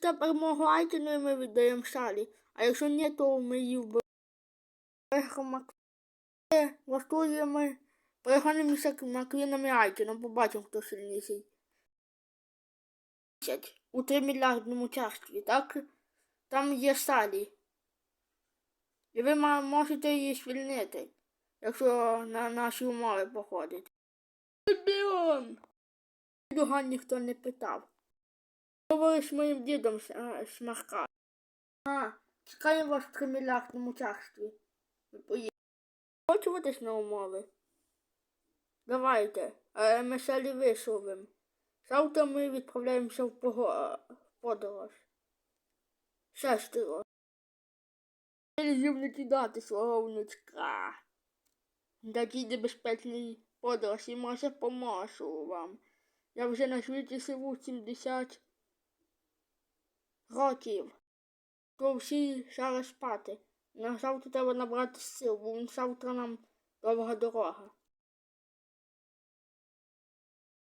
дасте перемогу Айтіну і ми віддаємо шалі. А якщо ні, то ми її вбиваємо. Влаштуємо перегонимося на клінами Айтіном. Побачимо, хто сильніший. У 3 мільярдному царстві, так? Там є Салі. І ви можете її звільнити, якщо на наші умови походить. Його ніхто не питав. Говори з моїм дідом Смарка. А, чекаємо вас в царстві. Ви поїдете. Хочуватись на умови? Давайте, е, ми Салі висловимо. Завтра ми відправляємося в пого- подорож. Шестеро. Нельзів не кидати свого внучка. Такий небезпечний подорож і може поможу вам. Я вже на світі живу 70 років. Всі зараз спати. На завтра треба набрати сил, бо завтра нам довга дорога.